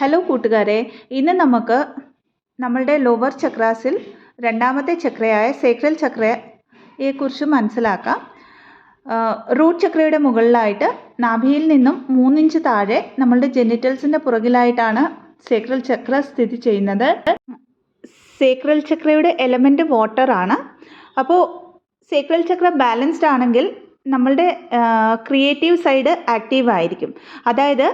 Hello കൂട്ടുകാരെ. ഇന്ന് നമുക്ക് നമ്മളുടെ ലോവർ ചക്രാസിൽ രണ്ടാമത്തെ ചക്രയായ സേക്രൽ ചക്രയെക്കുറിച്ച് മനസ്സിലാക്കാം. റൂട്ട് ചക്രയുടെ മുകളിലായിട്ട് നാഭിയിൽ നിന്നും മൂന്നിഞ്ച് താഴെ നമ്മളുടെ ജെനിറ്റൽസിന്റെ പുറകിലായിട്ടാണ് സേക്രൽ ചക്ര സ്ഥിതി ചെയ്യുന്നത്. സേക്രൽ ചക്രയുടെ എലമെന്റ് വാട്ടർ ആണ്. അപ്പോൾ സേക്രൽ ചക്ര ബാലൻസ്ഡ് ആണെങ്കിൽ നമ്മളുടെ ക്രിയേറ്റീവ് സൈഡ് ആക്റ്റീവ് ആയിരിക്കും. അതായത്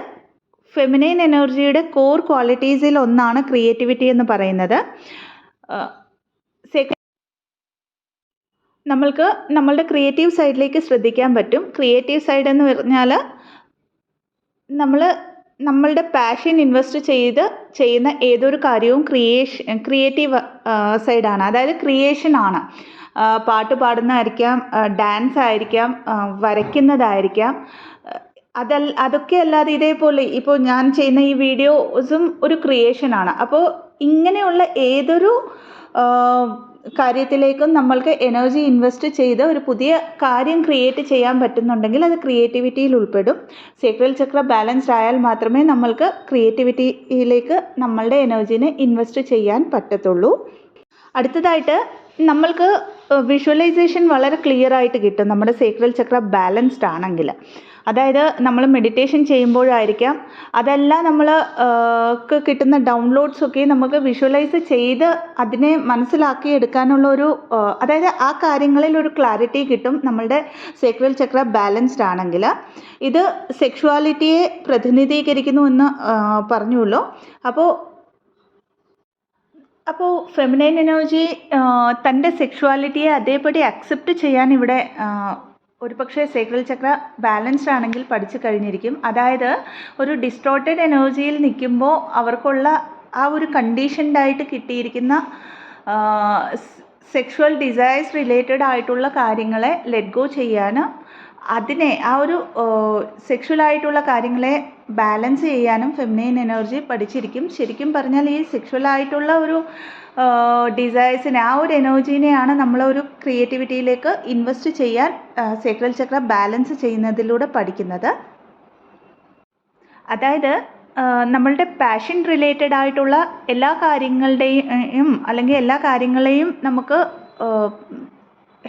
ഫെമിനൈൻ എനർജിയുടെ കോർ ക്വാളിറ്റീസിൽ ഒന്നാണ് ക്രിയേറ്റിവിറ്റി എന്ന് പറയുന്നത്. സെക്കൻഡ് നമ്മൾക്ക് നമ്മളുടെ ക്രിയേറ്റീവ് സൈഡിലേക്ക് ശ്രദ്ധിക്കാൻ പറ്റും. ക്രിയേറ്റീവ് സൈഡ് എന്ന് പറഞ്ഞാൽ നമ്മൾ നമ്മളുടെ പാഷൻ ഇൻവെസ്റ്റ് ചെയ്ത് ചെയ്യുന്ന ഏതൊരു കാര്യവും ക്രിയേഷൻ ക്രിയേറ്റീവ് സൈഡാണ് അതായത് ക്രിയേഷൻ ആണ്. പാട്ട് പാടുന്നതായിരിക്കാം ഡാൻസ് ആയിരിക്കാം വരയ്ക്കുന്നതായിരിക്കാം. അതല്ല അതൊക്കെ അല്ലാതെ ഇതേപോലെ ഇപ്പോൾ ഞാൻ ചെയ്യുന്ന ഈ വീഡിയോസും ഒരു ക്രിയേഷനാണ് അപ്പോൾ ഇങ്ങനെയുള്ള ഏതൊരു കാര്യത്തിലേക്കും നമ്മൾക്ക് എനർജി ഇൻവെസ്റ്റ് ചെയ്ത് ഒരു പുതിയ കാര്യം ക്രിയേറ്റ് ചെയ്യാൻ പറ്റുന്നുണ്ടെങ്കിൽ അത് ക്രിയേറ്റിവിറ്റിയിൽ ഉൾപ്പെടും. സേക്രൽ ചക്ര ബാലൻസ്ഡ് ആയാൽ മാത്രമേ നമ്മൾക്ക് ക്രിയേറ്റിവിറ്റിയിലേക്ക് നമ്മളുടെ എനർജീനെ ഇൻവെസ്റ്റ് ചെയ്യാൻ പറ്റത്തുള്ളൂ. അടുത്തതായിട്ട് നമ്മൾക്ക് വിഷ്വലൈസേഷൻ വളരെ ക്ലിയർ ആയിട്ട് കിട്ടും. നമ്മുടെ സേക്രൽ ചക്ര ബാലൻസ്ഡ് ആണെങ്കിൽ. അതായത് നമ്മൾ മെഡിറ്റേഷൻ ചെയ്യുമ്പോഴായിരിക്കാം അതല്ല നമ്മൾ കിട്ടുന്ന ഡൗൺലോഡ്സ് ഒക്കെ നമുക്ക് വിഷ്വലൈസ് ചെയ്ത് അതിനെ മനസ്സിലാക്കി എടുക്കാനുള്ള ഒരു അതായത് ആ കാര്യങ്ങളിൽ ഒരു ക്ലാരിറ്റി കിട്ടും നമ്മളുടെ സെക്വൽ ചക്ര ബാലൻസ്ഡ് ആണെങ്കിൽ. ഇത് സെക്ഷുവാലിറ്റിയെ പ്രതിനിധീകരിക്കുന്നു എന്ന് പറഞ്ഞുള്ളൂ അപ്പോൾ അപ്പോൾ ഫെമിനൈൻ എനർജി തന്റെ സെക്ഷുവാലിറ്റിയെ അതേപടി അക്സെപ്റ്റ് ചെയ്യാൻ ഇവിടെ ഒരുപക്ഷെ സേക്രൽ ചക്ര ബാലൻസ്ഡ് ആണെങ്കിൽ പഠിച്ചു കഴിഞ്ഞിരിക്കും. അതായത് ഒരു ഡിസ്ട്രോട്ടഡ് എനർജിയിൽ നിൽക്കുമ്പോൾ അവർക്കുള്ള ആ ഒരു കണ്ടീഷൻഡായിട്ട് കിട്ടിയിരിക്കുന്ന സെക്ഷുവൽ ഡിസയേഴ്സ് റിലേറ്റഡ് ആയിട്ടുള്ള കാര്യങ്ങളെ ലെറ്റ് ഗോ ചെയ്യാനും അതിനെ ആ ഒരു സെക്ഷുവലായിട്ടുള്ള കാര്യങ്ങളെ ബാലൻസ് ചെയ്യാനും ഫെമിനൈൻ എനർജി പഠിച്ചിരിക്കും. ശരിക്കും പറഞ്ഞാൽ ഈ സെക്ഷുവലായിട്ടുള്ള ഒരു ഡിസയേഴ്സിനെ ആ ഒരു എനർജീനെയാണ് നമ്മളൊരു ക്രിയേറ്റിവിറ്റിയിലേക്ക് ഇൻവെസ്റ്റ് ചെയ്യാൻ സേക്രൽ ചക്ര ബാലൻസ് ചെയ്യുന്നതിലൂടെ പഠിക്കുന്നത്. അതായത് നമ്മളുടെ പാഷൻ റിലേറ്റഡ് ആയിട്ടുള്ള എല്ലാ കാര്യങ്ങളുടെയും അല്ലെങ്കിൽ എല്ലാ കാര്യങ്ങളെയും നമുക്ക്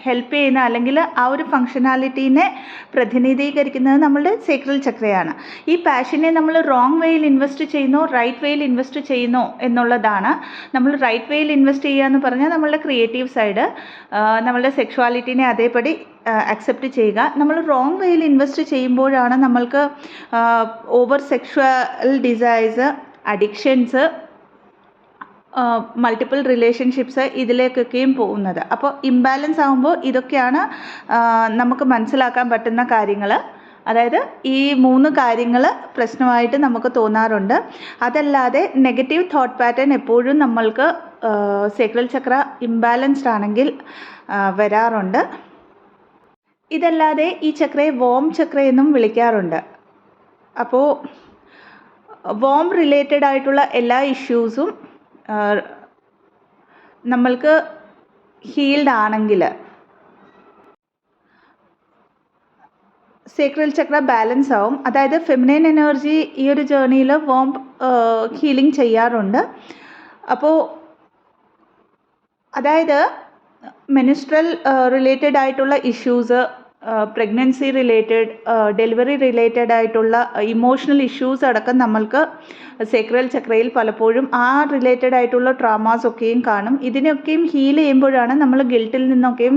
ഹെൽപ്പ് ചെയ്യുന്ന അല്ലെങ്കിൽ ആ ഒരു ഫംഗ്ഷനാലിറ്റീനെ പ്രതിനിധീകരിക്കുന്നത് നമ്മളുടെ സേക്രൽ ചക്രയാണ് ഈ പാഷനെ നമ്മൾ റോങ് വേയിൽ ഇൻവെസ്റ്റ് ചെയ്യുന്നോ റൈറ്റ് വേയിൽ ഇൻവെസ്റ്റ് ചെയ്യുന്നോ എന്നുള്ളതാണ് നമ്മൾ റൈറ്റ് വേയിൽ ഇൻവെസ്റ്റ് ചെയ്യുക എന്ന് പറഞ്ഞാൽ നമ്മളുടെ ക്രിയേറ്റീവ് സൈഡ് നമ്മളുടെ സെക്ഷുവാലിറ്റീനെ അതേപടി അക്സെപ്റ്റ് ചെയ്യുക. നമ്മൾ റോങ് വേയിൽ ഇൻവെസ്റ്റ് ചെയ്യുമ്പോഴാണ് നമ്മൾക്ക് over sexual desires addictions multiple relationships ഇതിലേക്കൊക്കെയും പോകുന്നത്. അപ്പോൾ ഇംബാലൻസ് ആകുമ്പോൾ ഇതൊക്കെയാണ് നമുക്ക് മനസ്സിലാക്കാൻ പറ്റുന്ന കാര്യങ്ങൾ. അതായത് ഈ മൂന്ന് കാര്യങ്ങൾ പ്രശ്നമായിട്ട് നമുക്ക് തോന്നാറുണ്ട്. അതല്ലാതെ നെഗറ്റീവ് തോട്ട് പാറ്റേൺ എപ്പോഴും നമ്മൾക്ക് സേക്രൽ ചക്ര ഇംബാലൻസ്ഡ് ആണെങ്കിൽ വരാറുണ്ട്. ഇതല്ലാതെ ഈ ചക്രയെ വോം ചക്ര എന്നും വിളിക്കാറുണ്ട്. അപ്പോൾ വോം റിലേറ്റഡ് ആയിട്ടുള്ള എല്ലാ ഇഷ്യൂസും നമ്മൾക്ക് ഹീൽഡ് ആണെങ്കിൽ സേക്രൽ ചക്ര ബാലൻസ് ആവും. അതായത് ഫെമിനൈൻ എനർജി ഈ ഒരു ജേർണിയിൽ വോം ഹീലിംഗ് ചെയ്യാറുണ്ട്. അപ്പോൾ അതായത് മെനിസ്ട്രൽ റിലേറ്റഡ് ആയിട്ടുള്ള issues pregnancy related delivery related ആയിട്ടുള്ള ഇമോഷണൽ ഇഷ്യൂസ് അടക്കം നമ്മൾക്ക് സേക്രൽ ചക്രയിൽ പലപ്പോഴും ആ റിലേറ്റഡ് ആയിട്ടുള്ള ട്രാമാസ് ഒക്കെയും കാണും. ഇതിനൊക്കെയും ഹീൽ ചെയ്യുമ്പോഴാണ് നമ്മൾ ഗിൽട്ടിൽ നിന്നൊക്കെയും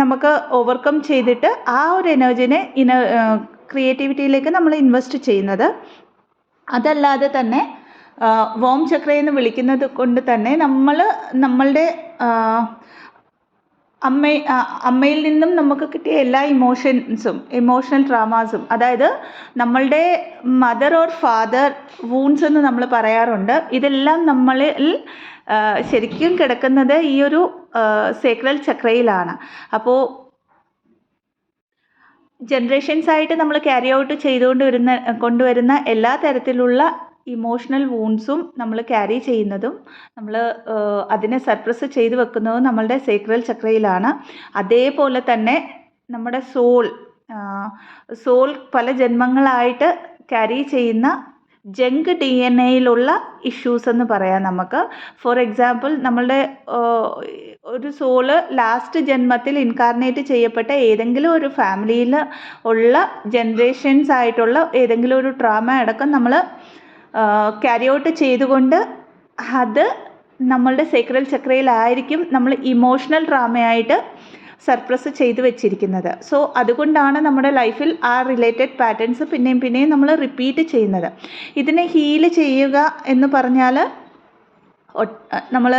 നമുക്ക് ഓവർകം ചെയ്തിട്ട് ആ ഒരു എനർജിനെ ഇന ക്രിയേറ്റിവിറ്റിയിലേക്ക് നമ്മൾ ഇൻവെസ്റ്റ് ചെയ്യുന്നത്. അതല്ലാതെ തന്നെ വോം ചക്ര എന്ന് വിളിക്കുന്നത് കൊണ്ട് തന്നെ നമ്മൾ നമ്മളുടെ അമ്മ അമ്മയിൽ നിന്നും നമുക്ക് കിട്ടിയ എല്ലാ ഇമോഷൻസും ഇമോഷണൽ ട്രാമാസും അതായത് നമ്മളുടെ മദർ ഓർ ഫാദർ വൂൺസ് എന്ന് നമ്മൾ പറയാറുണ്ട്. ഇതെല്ലാം നമ്മളിൽ ശരിക്കും കിടക്കുന്നത് ഈ ഒരു സേക്രൽ ചക്രയിലാണ് അപ്പോൾ ജനറേഷൻസ് ആയിട്ട് നമ്മൾ ക്യാരി ഔട്ട് ചെയ്തുകൊണ്ട് വരുന്ന കൊണ്ടുവരുന്ന എല്ലാ തരത്തിലുള്ള ഇമോഷണൽ വൂൺസും നമ്മൾ ക്യാരി ചെയ്യുന്നതും നമ്മൾ അതിനെ സപ്രസ് ചെയ്ത് വെക്കുന്നതും നമ്മളുടെ സേക്രൽ ചക്രയിലാണ്. അതേപോലെ തന്നെ നമ്മുടെ സോൾ സോൾ പല ജന്മങ്ങളായിട്ട് ക്യാരി ചെയ്യുന്ന ജങ്ക് ഡി എൻ എയിലുള്ള ഇഷ്യൂസ് എന്ന് പറയാം നമുക്ക്. ഫോർ എക്സാമ്പിൾ നമ്മളുടെ ഒരു സോൾ ലാസ്റ്റ് ജന്മത്തിൽ ഇൻകാർണേറ്റ് ചെയ്യപ്പെട്ട ഏതെങ്കിലും ഒരു ഫാമിലിയിൽ ഉള്ള ജനറേഷൻസ് ആയിട്ടുള്ള ഏതെങ്കിലും ഒരു ട്രാമ അടക്കം നമ്മൾ ക്യാരി ഔട്ട് ചെയ്തുകൊണ്ട് അത് നമ്മളുടെ സേക്രൽ ചക്രയിലായിരിക്കും നമ്മൾ ഇമോഷണൽ ഡ്രാമയായിട്ട് സർപ്രസ് ചെയ്ത് വെച്ചിരിക്കുന്നത്. സോ അതുകൊണ്ടാണ് നമ്മുടെ ലൈഫിൽ ആ റിലേറ്റഡ് പാറ്റേൺസ് പിന്നെയും പിന്നെയും നമ്മൾ റിപ്പീറ്റ് ചെയ്യുന്നത്. ഇതിനെ ഹീൽ ചെയ്യുക എന്ന് പറഞ്ഞാൽ നമ്മൾ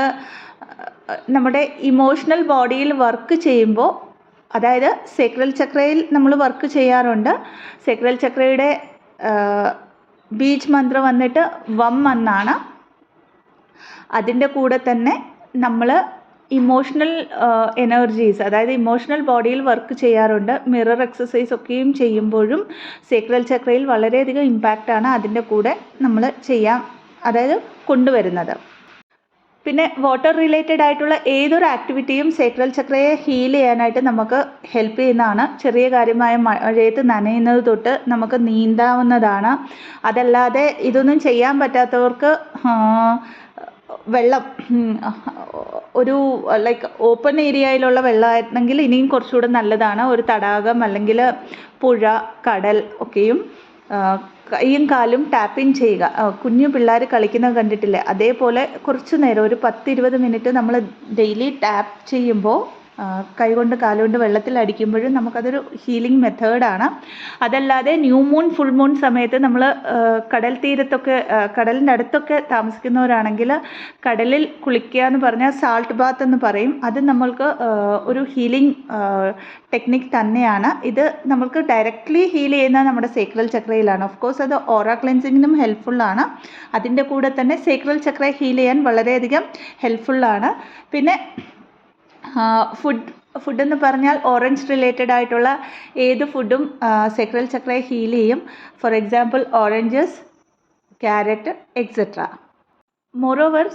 നമ്മുടെ ഇമോഷണൽ ബോഡിയിൽ വർക്ക് ചെയ്യുമ്പോൾ അതായത് സേക്രൽ ചക്രയിൽ നമ്മൾ വർക്ക് ചെയ്യാറുണ്ട്. സേക്രൽ ചക്രയുടെ ബീജ് മന്ത്രം വന്നിട്ട് വം എന്നാണ്. അതിന്റെ കൂടെ തന്നെ നമ്മൾ ഇമോഷണൽ എനർജീസ് അതായത് ഇമോഷണൽ ബോഡിയിൽ വർക്ക് ചെയ്യാറുണ്ട്. മിറർ എക്സസൈസ് ഒക്കെയും ചെയ്യുമ്പോഴും സേക്രൽ ചക്രയിൽ വളരെയധികം ഇമ്പാക്റ്റാണ് അതിന്റെ കൂടെ നമ്മൾ ചെയ്യാം അതായത് കൊണ്ടുവരുന്നത്. പിന്നെ വാട്ടർ റിലേറ്റഡ് ആയിട്ടുള്ള ഏതൊരു ആക്ടിവിറ്റിയും സേക്രൽ ചക്രയെ ഹീൽ ചെയ്യാനായിട്ട് നമുക്ക് ഹെൽപ്പ് ചെയ്യുന്നതാണ്. ചെറിയ കാര്യമായ മഴയത്ത് നനയുന്നത് തൊട്ട് നമുക്ക് നീന്താവുന്നതാണ്. അതല്ലാതെ ഇതൊന്നും ചെയ്യാൻ പറ്റാത്തവർക്ക് വെള്ളം ഒരു ലൈക്ക് ഓപ്പൺ ഏരിയയിലുള്ള വെള്ളമായിരുന്നെങ്കിൽ ഇനിയും കുറച്ചുകൂടെ നല്ലതാണ്. ഒരു തടാകം അല്ലെങ്കിൽ പുഴ കടൽ ഒക്കെയും കൈയും കാലും ടാപ്പിങ് ചെയ്യുക. കുഞ്ഞു പിള്ളേർ കളിക്കുന്നത് കണ്ടിട്ടില്ലേ? അതേപോലെ കുറച്ച് നേരം ഒരു പത്ത് ഇരുപത് മിനിറ്റ് നമ്മൾ ഡെയിലി ടാപ്പ് ചെയ്യുമ്പോൾ കൈകൊണ്ട് കാലുകൊണ്ട് വെള്ളത്തിൽ അടിക്കുമ്പോഴും നമുക്കതൊരു ഹീലിംഗ് മെത്തേഡാണ് അതല്ലാതെ ന്യൂ മൂൺ ഫുൾ മൂൺ സമയത്ത് നമ്മൾ കടൽ തീരത്തൊക്കെ കടലിന്റെ അടുത്തൊക്കെ താമസിക്കുന്നവരാണെങ്കിൽ കടലിൽ കുളിക്കുക എന്ന് പറഞ്ഞാൽ സാൾട്ട് ബാത്ത് എന്ന് പറയും. അത് നമ്മൾക്ക് ഒരു ഹീലിംഗ് ടെക്നിക് തന്നെയാണ്. ഇത് നമ്മൾക്ക് ഡയറക്റ്റ്ലി ഹീൽ ചെയ്യുന്നത് നമ്മുടെ സേക്രൽ ചക്രയിലാണ്. ഓഫ് കോഴ്സ് അത് ഓറ ക്ലെൻസിങ്ങിനും ഹെൽപ്ഫുള്ളാണ് അതിന്റെ കൂടെ തന്നെ സേക്രൽ ചക്ര ഹീൽ ചെയ്യാൻ വളരെയധികം ഹെൽപ്ഫുള്ളാണ് പിന്നെ ഫുഡ് ഫുഡ് എന്ന് പറഞ്ഞാൽ ഓറഞ്ച് റിലേറ്റഡ് ആയിട്ടുള്ള ഏത് ഫുഡും സെക്രൽ ചക്രയെ ഹീൽ ചെയ്യും. For example oranges carrot etcetera moreover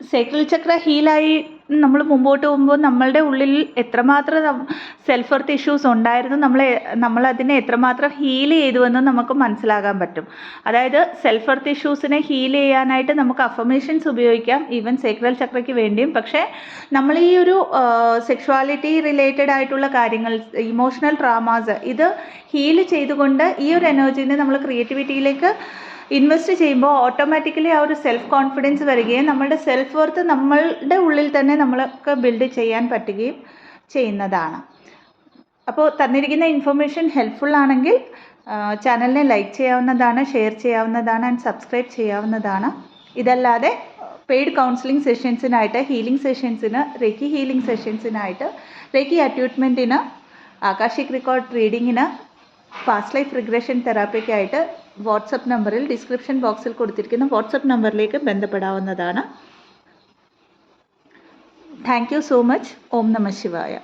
sacral chakra ഹീലായി നമ്മൾ മുമ്പോട്ട് പോകുമ്പോൾ നമ്മളുടെ ഉള്ളിൽ എത്രമാത്രം സെൽഫ് വർത്ത് ഇഷ്യൂസ് ഉണ്ടായിരുന്നു നമ്മൾ നമ്മൾ അതിനെ എത്രമാത്രം ഹീൽ ചെയ്തുവെന്ന് നമുക്ക് മനസ്സിലാകാൻ പറ്റും. അതായത് സെൽഫ് വർത്ത് ഇഷ്യൂസിനെ ഹീൽ ചെയ്യാനായിട്ട് നമുക്ക് അഫർമേഷൻസ് ഉപയോഗിക്കാം ഈവൻ സേക്രൽ ചക്രയ്ക്ക് വേണ്ടിയും. പക്ഷേ നമ്മൾ ഈ ഒരു സെക്ഷുവാലിറ്റി റിലേറ്റഡ് ആയിട്ടുള്ള കാര്യങ്ങൾ ഇമോഷണൽ ട്രാമാസ് ഇത് ഹീൽ ചെയ്തുകൊണ്ട് ഈ ഒരു എനർജീനെ നമ്മൾ ക്രിയേറ്റിവിറ്റിയിലേക്ക് ഇൻവെസ്റ്റ് ചെയ്യുമ്പോൾ ഓട്ടോമാറ്റിക്കലി ആ ഒരു സെൽഫ് കോൺഫിഡൻസ് വരികയും നമ്മളുടെ സെൽഫ് വർത്ത് നമ്മളുടെ ഉള്ളിൽ തന്നെ നമ്മൾക്ക് ബിൽഡ് ചെയ്യാൻ പറ്റുകയും ചെയ്യുന്നതാണ്. അപ്പോൾ തന്നിരിക്കുന്ന ഇൻഫർമേഷൻ ഹെൽപ്ഫുൾ ആണെങ്കിൽ ചാനലിനെ ലൈക്ക് ചെയ്യാവുന്നതാണ് ഷെയർ ചെയ്യാവുന്നതാണ് ആൻഡ് സബ്സ്ക്രൈബ് ചെയ്യാവുന്നതാണ്. ഇതല്ലാതെ പെയ്ഡ് കൗൺസിലിംഗ് സെഷൻസിനായിട്ട് ഹീലിംഗ് സെഷൻസിന് റേക്കി ഹീലിംഗ് സെഷൻസിനായിട്ട് റേക്കി അറ്റ്യൂട്ട്മെന്റിന് ആകാശിക് റെക്കോർഡ് റീഡിങ്ങിന് പാസ്റ്റ് ലൈഫ് റിഗ്രഷൻ തെറാപ്പിക്കായിട്ട് വാട്സപ്പ് നമ്പറിൽ ഡിസ്ക്രിപ്ഷൻ ബോക്സിൽ കൊടുത്തിരിക്കുന്ന വാട്സപ്പ് നമ്പറിലേക്ക് ബന്ധപ്പെടാവുന്നതാണ്. താങ്ക് യു സോ മച്ച് ഓം നമ ശിവായ.